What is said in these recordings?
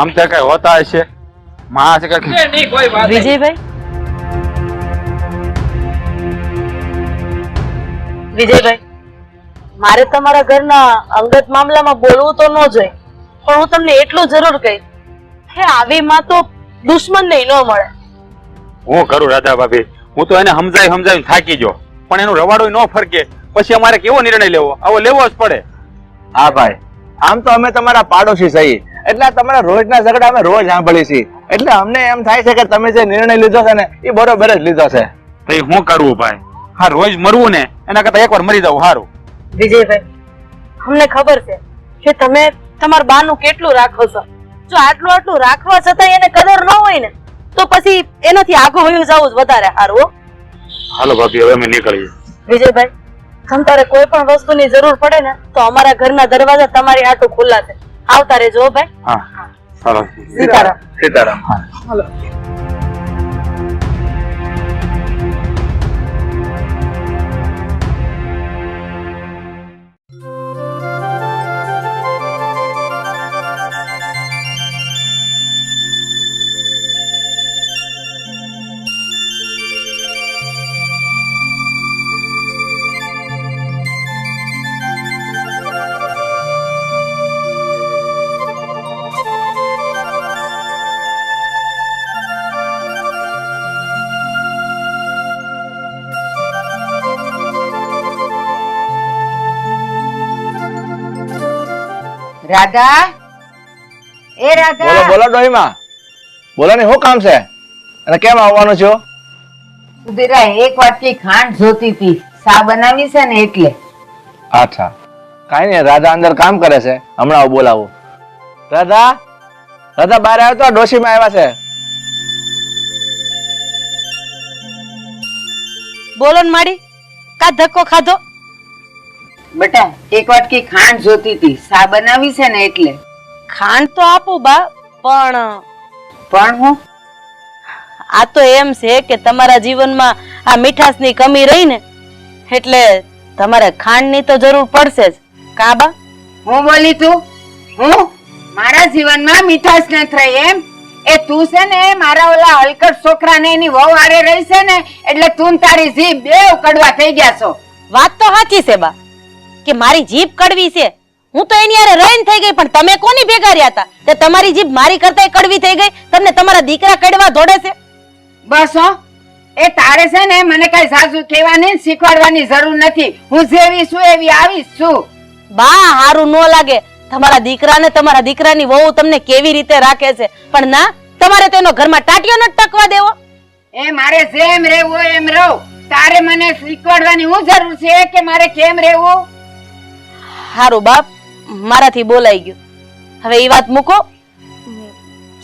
આમ તો કઈ હોતા હશે. માં છે કઈ. વિજયભાઈ? વિજયભાઈ મારે તમારા ઘરના અંગત મામલામાં બોલવું તો ન જોઈએ પણ હું તમને એટલું જરૂર કહી કે આવી માં તો દુશ્મન નહીં ન મળે. હું કરું રાધા ભાભી હું તો એને સમજાવી સમજાવી થાકી ગયો. પણ એનું રવાડો ન ફરકે. પછી અમારે કેવો નિર્ણય લેવો? આવો લેવો જ પડે. હા ભાઈ આમ તો અમે તમારા પાડોશી છીએ એટલે તમારા રોજના ઝઘડા અમે રોજ સાંભળીએ છીએ. એટલે અમને એમ થાય છે કે તમે જે નિર્ણય લીધો છે ને એ બરોબર જ લીધો છે. ભાઈ શું કરવું ભાઈ? હા રોજ મરવું ને એના કરતા એકવાર મરી જવું સારું વિજયભાઈ અમને ખબર છે કે તમે તમારા બાનું કેટલું રાખો છો. જો આટલું આટલું રાખવા છતાં એને કદર ન હોય ને તો પછી એનાથી આગળ વયું જવું જ વધારે સારું હાલો ભાભી હવે અમે નીકળીએ. વિજયભાઈ તમારે કોઈ પણ વસ્તુની જરૂર પડે ને તો અમારા ઘરના દરવાજા તમારી હાટુ ખુલ્લા છે. આવતા રહેજો ભાઈ. હા સરસ. સીતારામ. સીતારામ. રાધા? એ રાધા? બોલો ડોહીમાં. બોલો ને શું કામ છે? અને કેમ આવવાનો છો? ઊભી એક વાટકી ખાંડ જોતી હતી. સા બનાવી છે ને એટલે. અચ્છા. કાઈ નહીં રાધા અંદર કામ કરે છે. હમણાં હું બોલાવો. રાધા? રાધા બહાર આવ્યો તો? ડોશીમાં આવ્યા છે. બોલો ને માડી કા ધક્કો ખાધો? બેટા એક વાટકી ખાંડ જોતી હતી. સા બનાવી છે ને એટલે. ખાંડ તો આપું બા પણ પણ હું? આ તો એમ છે કે તમારા જીવનમાં આ મીઠાશની કમી રહી ને એટલે તમારે ખાંડની તો જરૂર પડશે જ. કા બા? હું બોલી તું? હું? મારા જીવનમાં મીઠાશ નથી થઈ એમ? એ તું છે ને મારા ઓલા હલકટ છોકરા ને એની વહુ આરે રહી છે ને એટલે તું તારી જીભ બે કડવા થઈ ગયા છો. વાત તો સાચી છે બા. કે મારી જીભ કડવી છે? હું તો એની યારે રહીને થઈ ગઈ પણ તમે કોની ભેગા રહ્યા હતા? તે તમારી જીભ મારી કરતા કડવી થઈ ગઈ તમને તમારા દીકરા કડવા દોડે છે? બસ હો. એ તારે છે ને મને કઈ સાસુ કહેવાની શીખવાડવાની જરૂર નથી. હું જેવી છું એવી આવીશ છું. બા હારું ન લાગે. તમારા દીકરાને તમારા દીકરાની વહુ તમને કેવી રીતે રાખે છે? પણ ના તમારે તેનો ઘરમાં ટાટિયો ન ટકવા દેવો. એ મારે જેમ રહેવું એમ રહો. તારે મને શીખવાડવાની હું જરૂર છે? કે મારે કેમ રહેવું? હારું બાપ મારાથી બોલાઈ ગયું. હવે એ વાત મૂકો.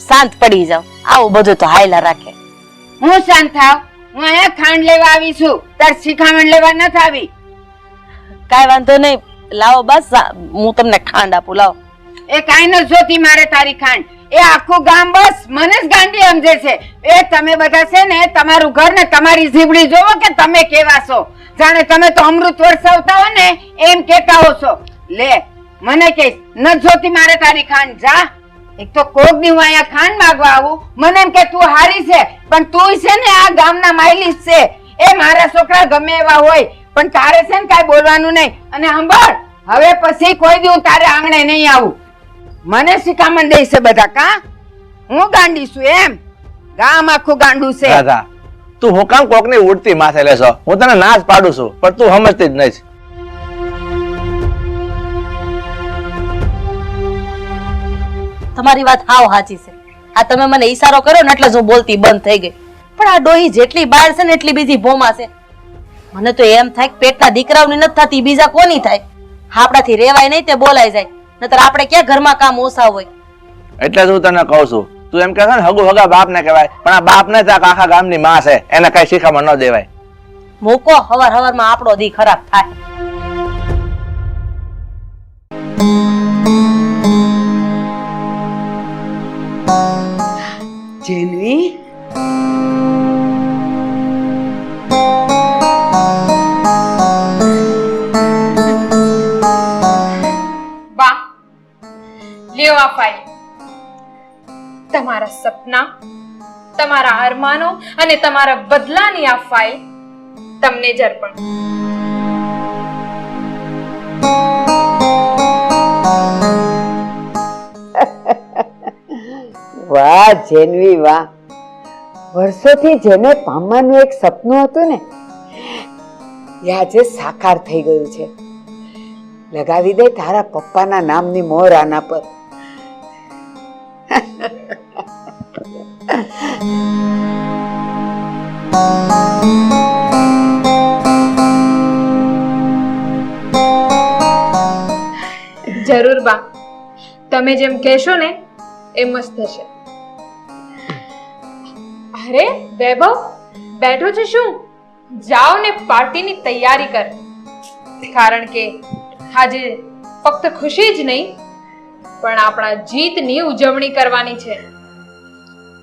શાંત પડી જાઓ. આવું બધું તો હાયલા રાખે. હું શાંત થાવ? હું અહીંયા ખાંડ લેવા આવી છું. તાર શિખામણ લેવા નથી આવી. કાંઈ વાંધો નહીં. લાવો બસ હું તમને ખાંડ આપું લાવો. એ કાંઈ ન જોતી મારે તારી ખાંડ. એ આખું ગામ બસ મને જ ગાંડી સમજે છે. એ તમે બધા છે ને તમારું ઘર ને તમારી જીબડી જોવો કે તમે કેવા છો. જાણે તમે તો અમૃત વરસાવતા હો ને એમ કેતા હો છો. લે, મને કહીશ, ન જોતી મારે તારી ખાંડ જા. એક તો કોકની હું અહીંયા ખાંડ માંગવા આવું. મને એમ કે તું હારી છે, પણ તું છે ને આ ગામના માયલી છે. એ મારા છોકરા ગમે એવા હોય, પણ તારે છે ને કાંઈ બોલવાનું નહીં. અને સાંભળ હવે પછી કોઈ દી તારે આંગણે નહીં આવું. મને શિખામણ દે છે બધા, કા? હું ગાંડી છું એમ. ગામ આખું ગાંડું છે. તું હું કામ કોકની ઉડતી માથે લેશો? હું તને ના જ પાડું છું, પણ તું સમજતી જ નહીં તમારી વાત હાવ સાચી છે. આ તમે મને ઈશારો કર્યો ને એટલે જ હું બોલતી બંધ થઈ ગઈ. પણ આ ડોહી જેટલી બહાર છે ને એટલી બીજી ભોમા છે. મને તો એમ થાય કે પેટના દીકરાઓની નથી થતી બીજા કોની થાય? આપણાથી રેવાય નહીં તે બોલાય જાય. નતર આપણે ક્યાં ઘરમાં કામ ઓછા હોય? એટલે જ હું તને કહું છું. તું એમ કહે છે ને હગુ હગા બાપ ને કહેવાય. પણ આ બાપ ને જ આખા ગામની માં છે. એને કઈ શીખામણ ન દેવાય. મૂકો હવાર હવારમાં આપણો દી ખરાબ થાય. સપના, તમારા અરમાનો અને તમારા બદલાની આ ફાઇલ તમને જ વાહ, જેનવી, વાહ. વર્ષોથી જેને પામવાનું એક સપનું હતું ને, એ આજે સાકાર થઈ ગયું છે. લગાવી દે તારા પપ્પાના નામની મોર આના પર. તમે જેમ કહેશો ને એમ જ થશે અરે વૈભવ બેઠો છે શું? જાઓ ને પાર્ટીની તૈયારી કર. કારણ કે આજે ફક્ત ખુશી જ નહીં પણ આપણા જીતની ઉજવણી કરવાની છે.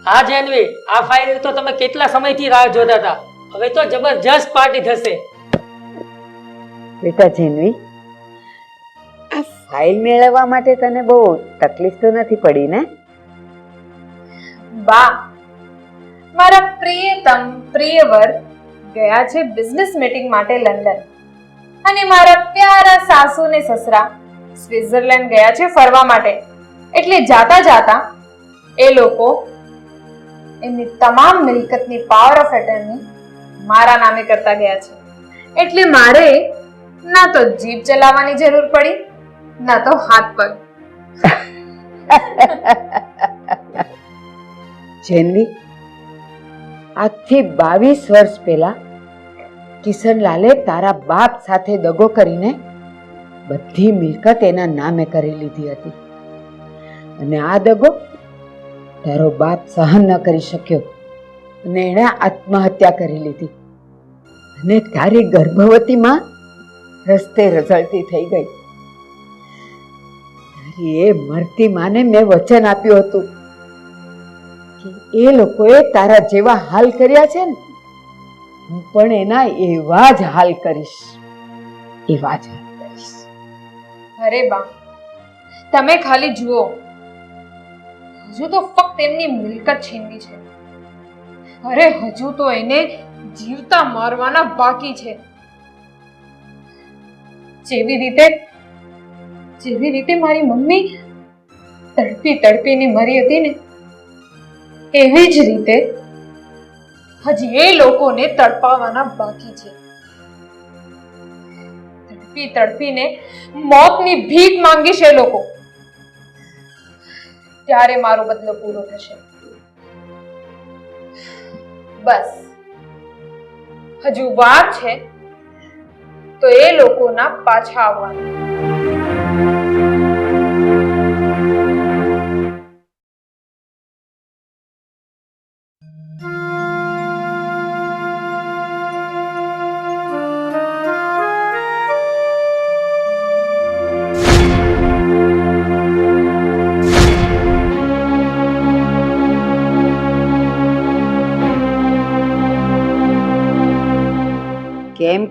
હા જાનવી આ ફાઇલ તો તમે કેટલા સમયથી રાહ જોતા હતા? હવે તો જબરજસ્ત પાર્ટી થશે. બેટા જેનવી ફાઇલ મેળવવા માટે તને બહુ તકલીફ તો નથી પડી ને? બા, મારા પ્રિયતમ પ્રિયવર ગયા છે બિઝનેસ મીટિંગ માટે લંડન. અને મારા પ્યારા સાસુ ને સસરા સ્વિટ્ઝરલેન્ડ ગયા છે ફરવા માટે. એટલે જાતા જાતા એ લોકો એમની તમામ મિલકતની પાવર ઓફ એટર્ની મારા નામે કરતા ગયા છે. એટલે મારે ના તો જીપ ચલાવવાની જરૂર પડી ના તો હાથ પગ જેનવી, આજથી બાવીસ વર્ષ પહેલા કિશનલાલે તારા બાપ સાથે દગો કરીને બધી મિલકત એના નામે કરી લીધી હતી. અને આ દગો તારો બાપ સહન ન કરી શક્યો અને એણે આત્મહત્યા કરી લીધી. અને તારી ગર્ભવતી માં રસ્તે રઝળતી થઈ ગઈ. એ મરતી માને મેં વચન આપ્યું હતું. કે એ લોકોએ તારા જેવા હાલ કર્યા છે ને, હું પણ એના એવા જ હાલ કરીશ. એવા જ હાલ કરીશ. અરે બા, તમે ખાલી જુઓ. હજુ તો ફક્ત એમની મિલકત છીનવી છે. અરે હજુ તો એને જીવતા મારવાના બાકી છે. જેવી રીતે જેવી રીતે મારી મમ્મી તડપી તડપીને મરી હતી ને, એવી જ રીતે હજી એ લોકોને તડપાવાના બાકી છે. તડપી તડપીને મોતની ભીખ માંગી છે લોકો. ત્યારે મારો બદલો પૂરો થશે. બસ. હજુ વાર છે, તો એ લોકોના પાછા આવવાની.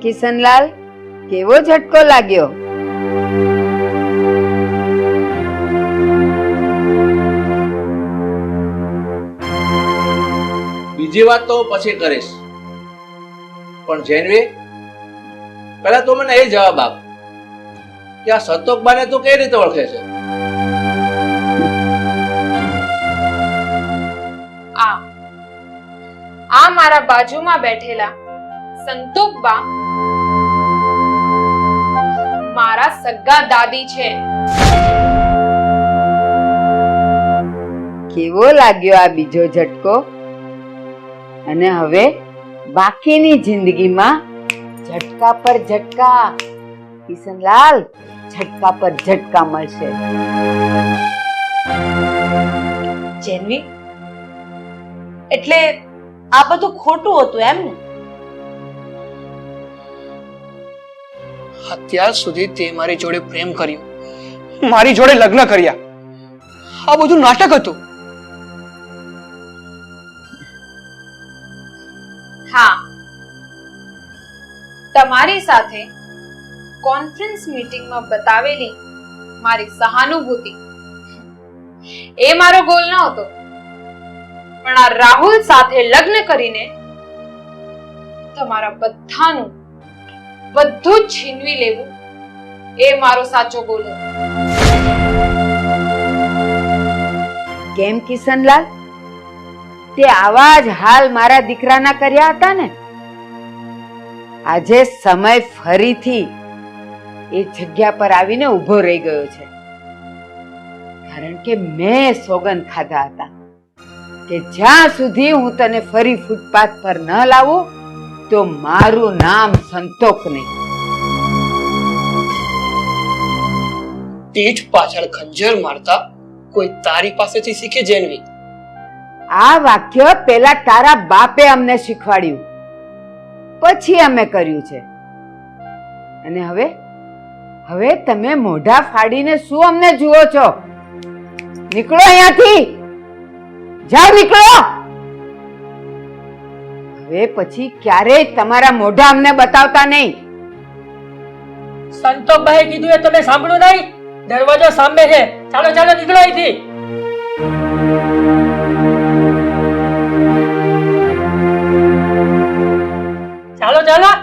કિશનલાલ કેવો ઝટકો લાગ્યો? બીજી વાત તો હું પછી કરીશ. પણ જેનવી પહેલા તો મને એ જવાબ આપ કે આ સંતોકબાને તું કઈ રીતે ઓળખે છે? આ આ મારા બાજુમાં બેઠેલા સંતોકબા મારા સગા દાદી છે. કેવો લાગ્યો આ બીજો ઝટકો? અને હવે બાકીની જિંદગીમાં ઝટકા પર ઝટકા. કિશનલાલ ઝટકા પર ઝટકા મળશે. જેનવી એટલે આ બધું ખોટું હતું એમ ને? અત્યાર સુધી તે મારી જોડે પ્રેમ કર્યો. મારી જોડે લગ્ન કર્યા. આ બધું નાટક હતું. હા. તમારી સાથે કોન્ફરન્સ મીટિંગમાં બતાવેલી મારી સહાનુભૂતિ. એ મારો ગોલ ન હતો પણ આ રાહુલ સાથે લગ્ન કરીને તમારા બધાનું બધું છીનવી લેવું. એ મારો સાચો ગોલ હતો. કેમ કિશનલાલ? તે આવા જ હાલ મારા દીકરાના કર્યા હતા ને? આજે સમય ફરીથી એ જગ્યા પર આવીને ઊભો રહી ગયો છે. કારણ કે મેં સોગન ખાધા હતા કે જ્યાં સુધી હું તને ફરી ફૂટપાથ પર ન લાવું તો મારું નામ સંતોક નહીં. પીઠ પાછળ ખંજર મારતા કોઈ તારી પાસેથી શીખે જેનવી? આ વાક્ય પેલા તારા બાપે અમને શીખવાડ્યું. પછી અમે કર્યું છે. અને હવે? હવે તમે મોઢા ફાડીને શું અમને જુઓ છો? નીકળો અહીંયાથી. જાઓ નીકળો! હવે પછી ક્યારેય તમારા મોઢા અમને બતાવતા નહીં. સંતોભાઈ કીધું એ તમે સાંભળ્યું નહીં? દરવાજો સામે છે. ચાલો ચાલો, નીકળો અહીંથી. ચાલો ચાલો.